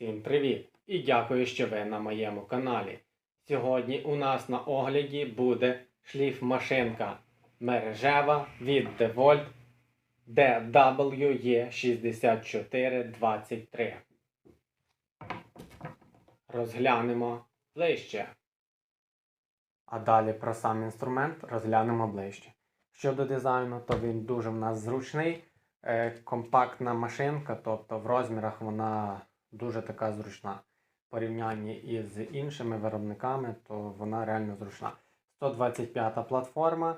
Всім привіт! І дякую, що ви на моєму каналі. Сьогодні у нас на огляді буде шліфмашинка мережева від DeWalt DWE6423. Розглянемо ближче. А далі про сам інструмент розглянемо ближче. Щодо дизайну, то він дуже в нас зручний. Е, компактна машинка, тобто в розмірах вона дуже така зручна. В порівнянні із іншими виробниками, то вона реально зручна. 125 платформа.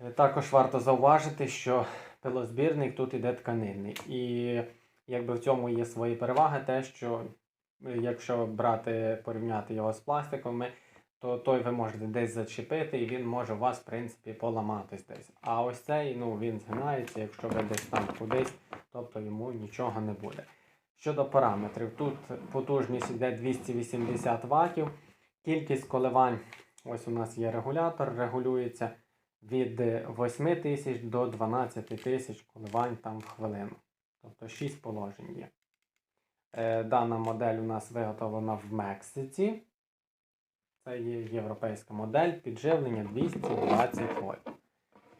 Е, Також варто зауважити, що пилозбірник тут іде тканинний. І якби в цьому є свої переваги, те, що е, якщо брати, порівняти його з пластиковими, то той ви можете десь зачепити, і він може у вас, в принципі, поламатись десь. А ось цей, ну, він згинається, якщо ви десь там кудись, тобто йому нічого не буде. Щодо параметрів, тут потужність йде 280 Вт, кількість коливань, ось у нас є регулятор, регулюється від 8 тисяч до 12 тисяч коливань там в хвилину. Тобто 6 положень є. Е, Дана модель у нас виготовлена в Мексиці. Це є європейська модель підживлення 220 вольт.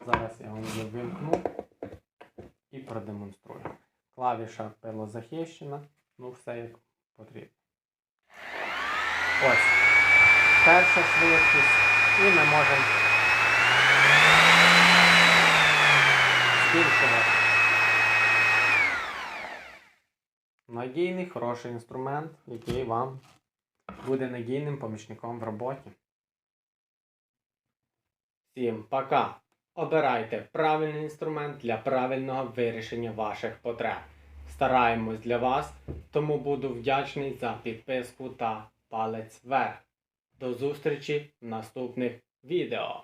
Зараз я вам вимкну і продемонструю. Клавіша пилозахищена, ну все як потрібно. Ось. Перша швидкість. І ми можемо збільшувати. Надійний, хороший інструмент, який вам буде надійним помічником в роботі. Всім пока! Обирайте правильний інструмент для правильного вирішення ваших потреб. Стараємось для вас, тому буду вдячний за підписку та палець вверх. До зустрічі в наступних відео.